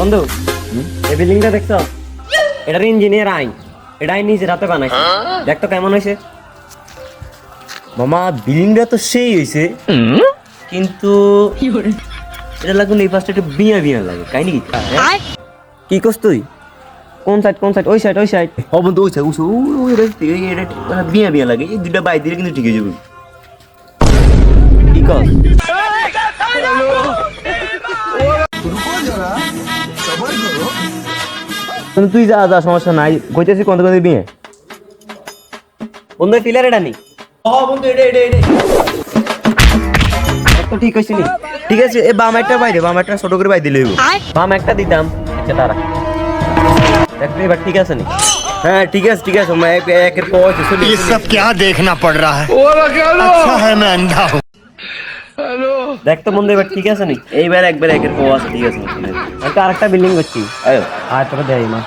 বন্ধু এই বিল্ডিংটা দেখছ? এটার ইঞ্জিনিয়ার আইন এটা আইন নিজের হাতে বানাইছে। দেখতো কেমন হয়েছে? মামা বিল্ডিংটা তো সেই হয়েছে। কিন্তু এটা লাগুন এই পাশটা একটু বিয়া বিয়া লাগে কাই নাকি? কি করছ তুই? কোন সাইড কোন সাইড ওই সাইড ওই সাইড হ বন্ধু ওই ওই ওই ওই এটা বিয়া বিয়া লাগে। এই দুটা বাই দিলে কিন্তু ঠিক হয়ে যাবে। কি কর তুই যা যা সমস্যা নাই কইতেছি কোন কোন বিয়ে বন্ধু পিলার এটা নেই বন্ধু এটা এটা এটা তো ঠিক হয়েছে নি ঠিক আছে এ বাম একটা বাইরে বাম একটা ছোট করে বাই দিলে হইবো। বাম একটা দিতাম আচ্ছা তারা দেখতে এবার ঠিক আছে নি হ্যাঁ ঠিক আছে ঠিক আছে मैं एक- एकर को चली ये सब क्या देखना पड़ रहा है अच्छा है मैं अंधा हूँ দেখতো বন্ধু এবার ঠিক আছে নি? এইবার একবার একের কো আছে, ঠিক আছে আমি তো আরেকটা বিল্ডিং করছি। আয়। আর তোকে দেয় মা।